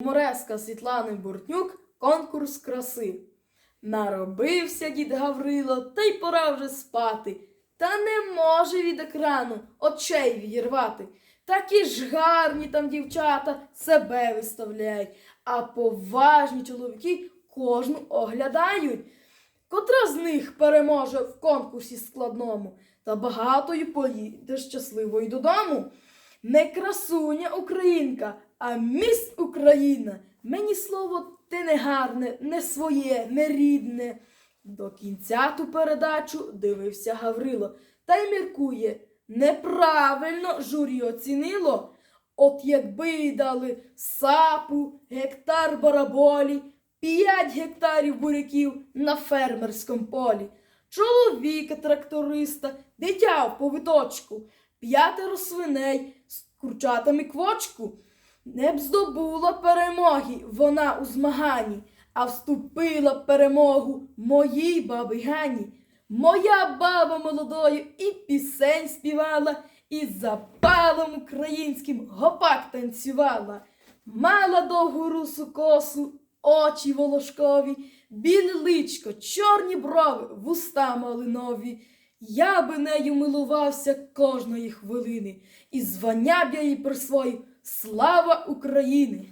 Мореска Світлани Буртнюк конкурс краси. Наробився дід Гаврило, та й пора вже спати. Та не може від екрану очей відірвати. Такі ж гарні там дівчата себе виставляють, а поважні чоловіки кожну оглядають. Котра з них переможе в конкурсі складному, та багатою поїде щасливою додому. Не красуня українка, а міс Україна. Мені слово те не гарне, не своє, не рідне. До кінця ту передачу дивився Гаврило та й міркує. Неправильно журі оцінило. От якби дали сапу, гектар бараболі, п'ять гектарів буряків на фермерському полі, чоловіка тракториста, дитя в повиточку, п'ятеро свиней з курчатами квочку. Не б здобула перемоги вона у змаганні, а вступила б перемогу моїй баби Гані. Моя баба молодою і пісень співала, і запалом українським гопак танцювала. Мала довгу русу косу, очі волошкові, біле личко, чорні брови, вуста малинові. Я би нею милувався кожної хвилини, і звання б я їй присвоїв Слава України!